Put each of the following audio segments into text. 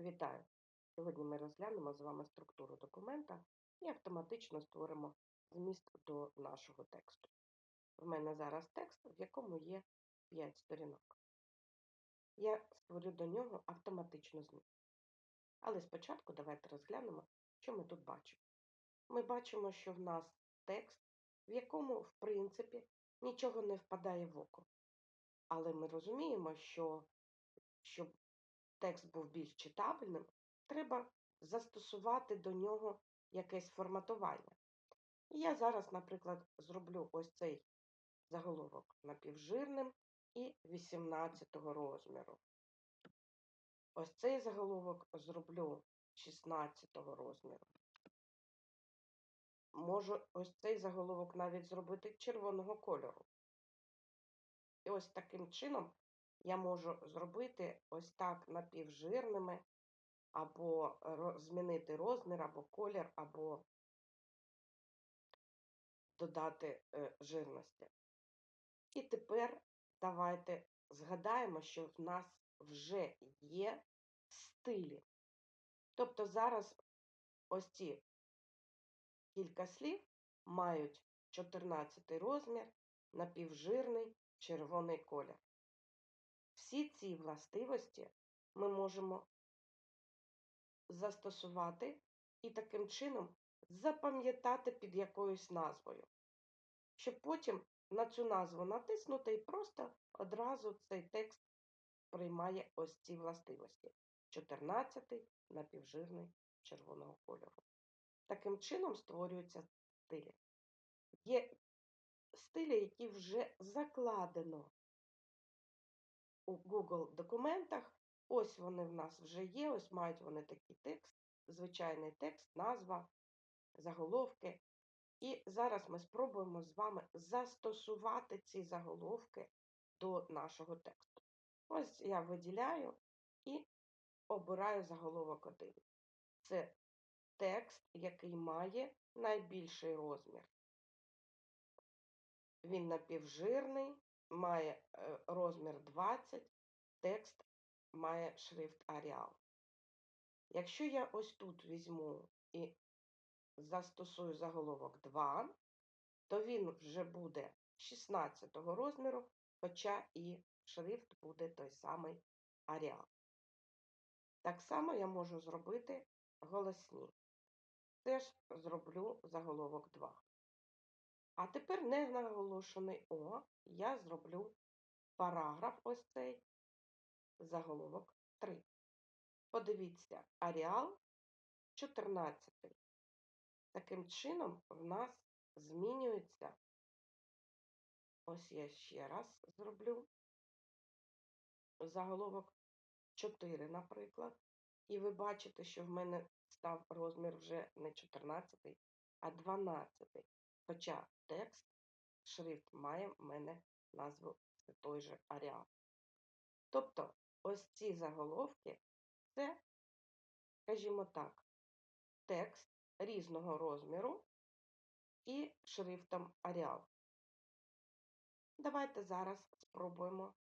Вітаю! Сьогодні ми розглянемо з вами структуру документа і автоматично створимо зміст до нашого тексту. В мене зараз текст, в якому є 5 сторінок. Я створю до нього автоматично зміст. Але спочатку давайте розглянемо, що ми тут бачимо. Ми бачимо, що в нас текст, в якому, в принципі, нічого не впадає в око. Але ми розуміємо, що щоб текст був більш читабельним, треба застосувати до нього якесь форматування. І я зараз, наприклад, зроблю ось цей заголовок напівжирним і 18 розміру. Ось цей заголовок зроблю 16 розміру. Можу ось цей заголовок навіть зробити червоного кольору. І ось таким чином я можу зробити ось так напівжирними, або змінити розмір, або колір, або додати е, жирності. І тепер давайте згадаємо, що в нас вже є стилі. Тобто зараз ось ці кілька слів мають 14 розмір, напівжирний червоний колір. Всі ці властивості ми можемо застосувати і таким чином запам'ятати під якоюсь назвою, щоб потім на цю назву натиснути і просто одразу цей текст приймає ось ці властивості. 14 напівжирний червоного кольору. Таким чином створюються стилі. Є стилі, які вже закладено у Google документах. Ось вони в нас вже є, ось мають вони такий текст, звичайний текст, назва, заголовки. І зараз ми спробуємо з вами застосувати ці заголовки до нашого тексту. Ось я виділяю і обираю заголовок 1. Це текст, який має найбільший розмір. Він напівжирний, має е, розмір 20, текст має шрифт Arial. Якщо я ось тут візьму і застосую заголовок 2, то він вже буде 16 розміру, хоча і шрифт буде той самий Arial. Так само я можу зробити голосні. Теж зроблю заголовок 2. А тепер не наголошений О, я зроблю параграф ось цей заголовок 3. Подивіться, аріал 14. Таким чином, в нас змінюється, ось я ще раз зроблю заголовок 4, наприклад. І ви бачите, що в мене став розмір вже не 14, а 12. Хоча текст, шрифт має в мене назву той же аріал. Тобто, ось ці заголовки це, скажімо так, текст різного розміру і шрифтом Arial. Давайте зараз спробуємо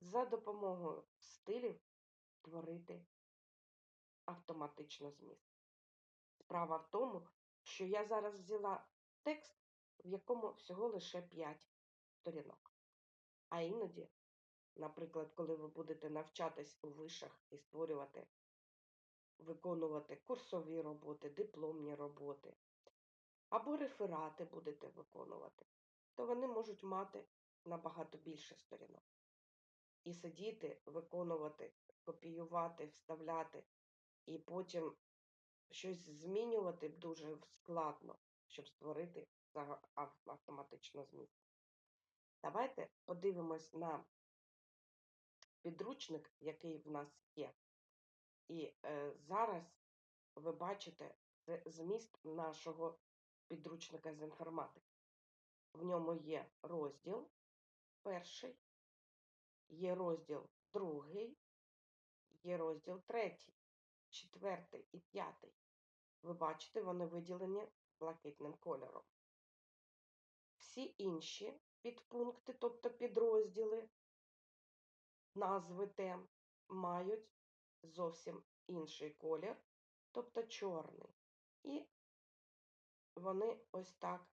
за допомогою стилів творити автоматично зміст. Справа в тому, що я зараз взяла текст, в якому всього лише 5 сторінок. А іноді Наприклад, коли ви будете навчатись у вишах і створювати, виконувати курсові роботи, дипломні роботи, або реферати будете виконувати, то вони можуть мати набагато більше сторінок. І сидіти, виконувати, копіювати, вставляти, і потім щось змінювати дуже складно, щоб створити автоматично зміст. Давайте подивимось на підручник, який в нас є. І е, зараз ви бачите зміст нашого підручника з інформатики. В ньому є розділ перший, є розділ другий, є розділ третій, четвертий і п'ятий. Ви бачите, вони виділені блакитним кольором. Всі інші підпункти, тобто підрозділи, назви тем мають зовсім інший колір, тобто чорний. І вони ось так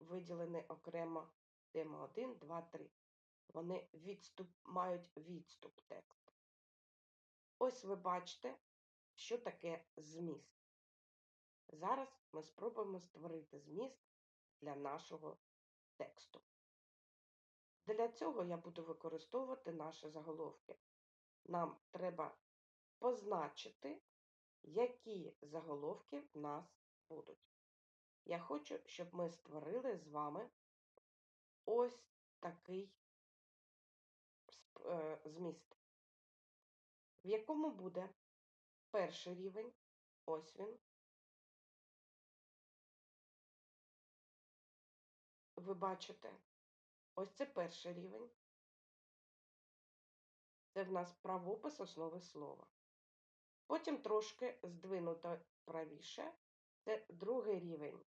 виділені окремо тема 1, 2, 3. Вони відступ, мають відступ тексту. Ось ви бачите, що таке зміст. Зараз ми спробуємо створити зміст для нашого тексту. Для цього я буду використовувати наші заголовки. Нам треба позначити, які заголовки в нас будуть. Я хочу, щоб ми створили з вами ось такий е, зміст, в якому буде перший рівень, ось він. Ви бачите, ось це перший рівень. Це в нас правопис основи слова. Потім трошки здвинуто правіше, це другий рівень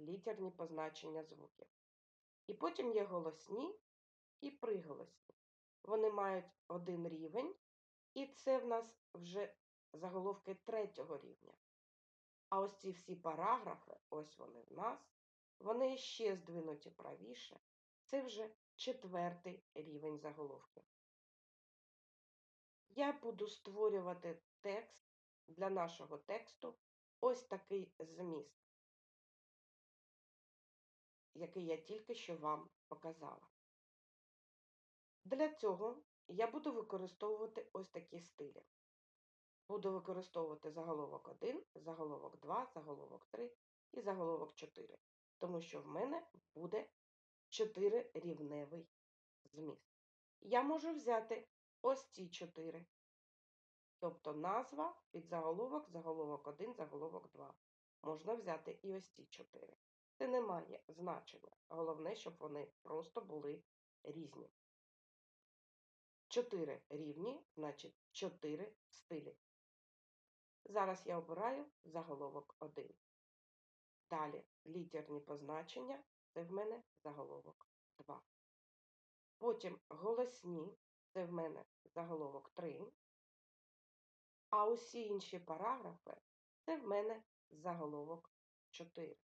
літерні позначення звуків. І потім є голосні і приголосні. Вони мають один рівень, і це в нас вже заголовки третього рівня. А ось ці всі параграфи, ось вони в нас, вони ще здвинуті правіше. Це вже четвертий рівень заголовки. Я буду створювати текст для нашого тексту ось такий зміст, який я тільки що вам показала. Для цього я буду використовувати ось такі стилі. Буду використовувати заголовок 1, заголовок 2, заголовок 3 і заголовок 4, тому що в мене буде 4 рівневий зміст. Я можу взяти ось ці 4, тобто назва, підзаголовок, заголовок 1, заголовок 2. Можна взяти і ось ці 4. Це не має значення. Головне, щоб вони просто були різні. 4 рівні, значить 4 стилі. Зараз я обираю заголовок 1. Далі літерні позначення це в мене заголовок 2. Потім голосні це в мене заголовок 3. А усі інші параграфи це в мене заголовок 4.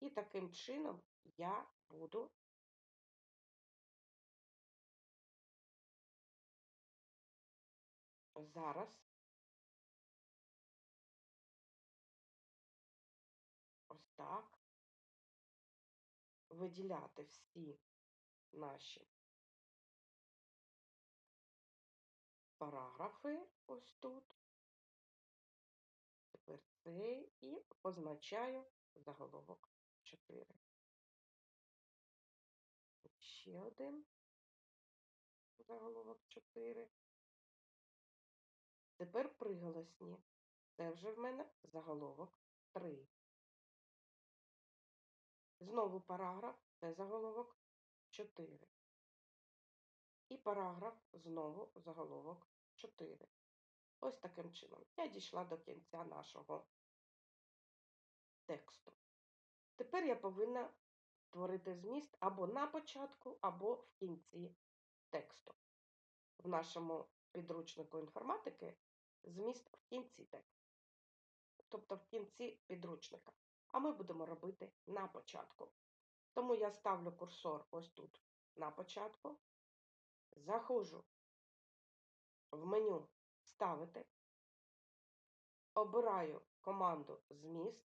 І таким чином я буду зараз ось так виділяти всі наші параграфи ось тут. Тепер цей і позначаю заголовок 4. Ще один заголовок 4. Тепер приголосні. Це вже в мене заголовок 3. Знову параграф це заголовок 4. І параграф знову заголовок 4. Ось таким чином. Я дійшла до кінця нашого тексту. Тепер я повинна створити зміст або на початку, або в кінці тексту. В нашому підручнику інформатики зміст в кінці тексту, тобто в кінці підручника. А ми будемо робити на початку. Тому я ставлю курсор ось тут на початку, заходжу в меню Ставити, обираю команду Зміст,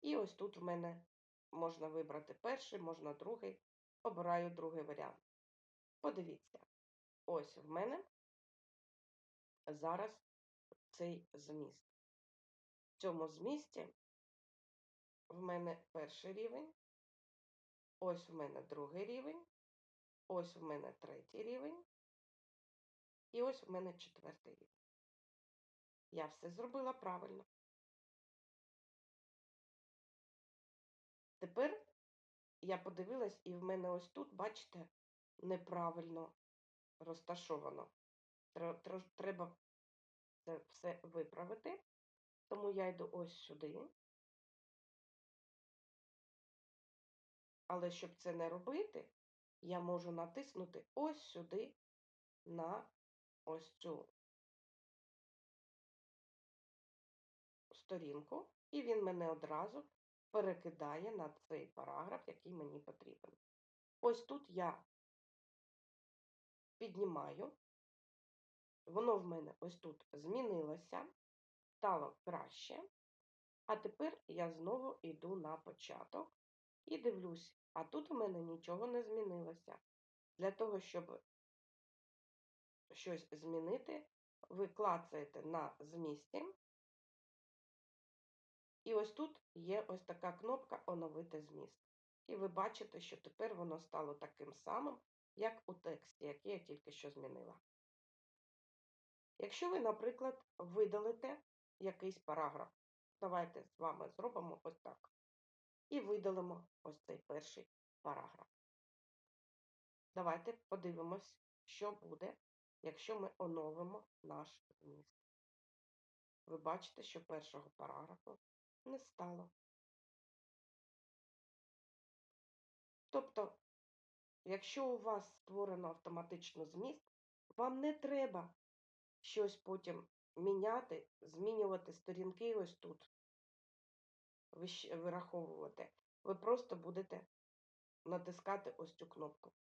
і ось тут в мене можна вибрати перший, можна другий. Обираю другий варіант. Подивіться, ось в мене зараз цей зміст. В цьому змісті в мене перший рівень, ось в мене другий рівень, ось в мене третій рівень, і ось в мене четвертий рівень. Я все зробила правильно. Тепер я подивилась, і в мене ось тут, бачите, неправильно розташовано. Треба це все виправити. Тому я йду ось сюди. Але щоб це не робити, я можу натиснути ось сюди на ось цю сторінку, і він мене одразу перекидає на цей параграф, який мені потрібен. Ось тут я піднімаю, воно в мене ось тут змінилося, стало краще. А тепер я знову йду на початок і дивлюсь, а тут у мене нічого не змінилося. Для того, щоб щось змінити, ви клацаєте на змісті. І ось тут є ось така кнопка Оновити зміст. І ви бачите, що тепер воно стало таким самим, як у тексті, який я тільки що змінила. Якщо ви, наприклад, видалите якийсь параграф, давайте з вами зробимо ось так. І видалимо ось цей перший параграф. Давайте подивимось, що буде, якщо ми оновимо наш зміст. Ви бачите, що першого параграфу не стало. Тобто, якщо у вас створено автоматично зміст, вам не треба щось потім міняти, змінювати сторінки ось тут, вираховувати. Ви просто будете натискати ось цю кнопку